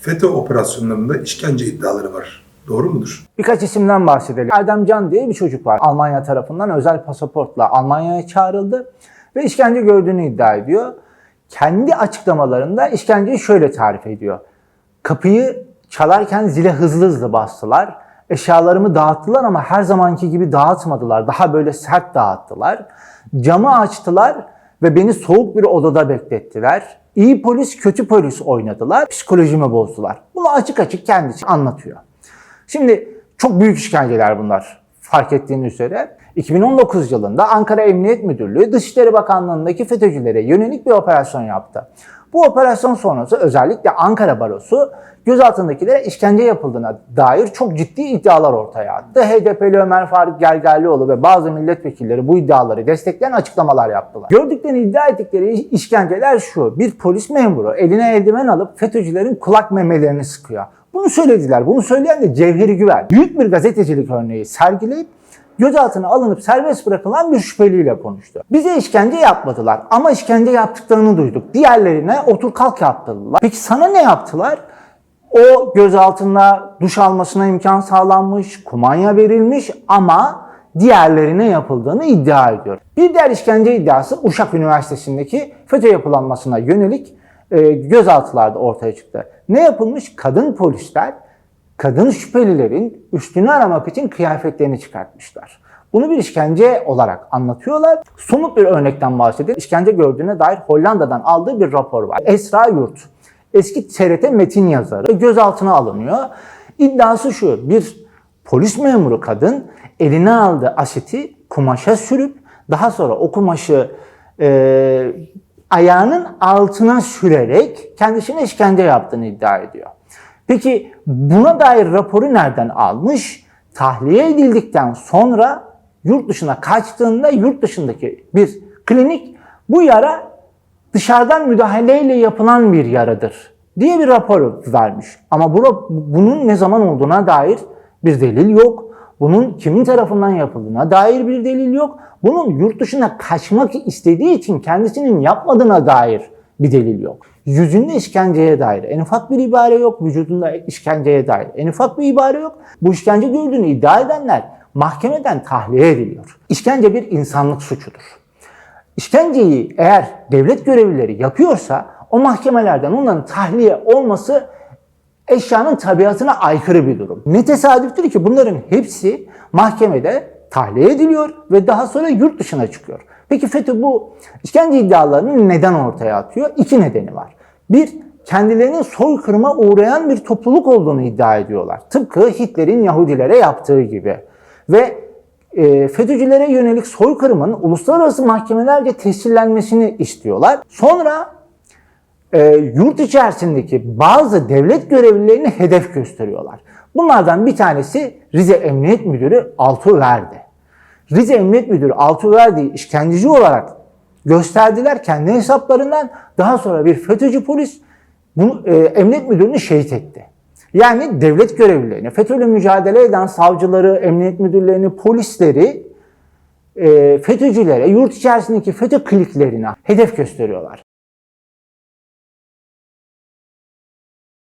FETÖ operasyonlarında işkence iddiaları var. Doğru mudur? Birkaç isimden bahsedelim. Erdem Can diye bir çocuk var. Almanya tarafından özel pasaportla Almanya'ya çağrıldı ve işkence gördüğünü iddia ediyor. Kendi açıklamalarında işkenceyi şöyle tarif ediyor. Kapıyı çalarken zile hızlı hızlı bastılar. Eşyalarımı dağıttılar ama her zamanki gibi dağıtmadılar. Daha böyle sert dağıttılar. Camı açtılar ve beni soğuk bir odada beklettiler. İyi polis kötü polis oynadılar. Psikolojimi bozdular. Bunu açık açık kendisi anlatıyor. Şimdi çok büyük işkenceler bunlar fark ettiğiniz üzere. 2019 yılında Ankara Emniyet Müdürlüğü Dışişleri Bakanlığı'ndaki FETÖ'cülere yönelik bir operasyon yaptı. Bu operasyon sonrası özellikle Ankara Barosu gözaltındakilere işkence yapıldığına dair çok ciddi iddialar ortaya attı. HDP'li Ömer Faruk Gergerlioğlu ve bazı milletvekilleri bu iddiaları destekleyen açıklamalar yaptılar. Gördüklerini iddia ettikleri işkenceler şu. Bir polis memuru eline eldiven alıp FETÖ'cülerin kulak memelerini sıkıyor. Bunu söylediler. Bunu söyleyen de Cevheri Güven. Büyük bir gazetecilik örneği sergileyip gözaltına alınıp serbest bırakılan bir şüpheliyle konuştu. Bize işkence yapmadılar ama işkence yaptıklarını duyduk. Diğerlerine otur kalk yaptılar. Peki sana ne yaptılar? O gözaltında duş almasına imkan sağlanmış, kumanya verilmiş ama diğerlerine yapıldığını iddia ediyor. Bir diğer işkence iddiası Uşak Üniversitesi'ndeki FETÖ yapılanmasına yönelik e, gözaltılarda ortaya çıktı. Ne yapılmış? Kadın polisler kadın şüphelilerin üstünü aramak için kıyafetlerini çıkartmışlar. Bunu bir işkence olarak anlatıyorlar. Somut bir örnekten bahsedelim. İşkence gördüğüne dair Hollanda'dan aldığı bir rapor var. Esra Yurt, eski TRT metin yazarı gözaltına alınıyor. İddiası şu, bir polis memuru kadın eline aldığı asiti kumaşa sürüp daha sonra o kumaşı e, ayağının altına sürerek kendisine işkence yaptığını iddia ediyor. Peki buna dair raporu nereden almış? Tahliye edildikten sonra yurt dışına kaçtığında yurt dışındaki bir klinik bu yara dışarıdan müdahaleyle yapılan bir yaradır diye bir rapor vermiş. Ama bu, bunun ne zaman olduğuna dair bir delil yok. Bunun kimin tarafından yapıldığına dair bir delil yok. Bunun yurt dışına kaçmak istediği için kendisinin yapmadığına dair bir delil yok. Yüzünde işkenceye dair en ufak bir ibare yok. Vücudunda işkenceye dair en ufak bir ibare yok. Bu işkence gördüğünü iddia edenler mahkemeden tahliye ediliyor. İşkence bir insanlık suçudur. İşkenceyi eğer devlet görevlileri yapıyorsa o mahkemelerden onların tahliye olması eşyanın tabiatına aykırı bir durum. Ne tesadüftür ki bunların hepsi mahkemede tahliye ediliyor ve daha sonra yurt dışına çıkıyor. Peki FETÖ bu işkence iddialarını neden ortaya atıyor? İki nedeni var. Bir, kendilerinin soykırıma uğrayan bir topluluk olduğunu iddia ediyorlar. Tıpkı Hitler'in Yahudilere yaptığı gibi. Ve e, FETÖ'cülere yönelik soykırımın uluslararası mahkemelerce tescillenmesini istiyorlar. Sonra e, yurt içerisindeki bazı devlet görevlilerini hedef gösteriyorlar. Bunlardan bir tanesi Rize Emniyet Müdürü Altuğ Verdi. Rize Emniyet Müdürü Altuğ Verdi'yi işkenceci olarak gösterdiler kendi hesaplarından. Daha sonra bir FETÖ'cü polis bunu, e, emniyet müdürünü şehit etti. Yani devlet görevlilerini, FETÖ'yle mücadele eden savcıları, emniyet müdürlerini, polisleri e, FETÖ'cülere, yurt içerisindeki FETÖ kliklerine hedef gösteriyorlar.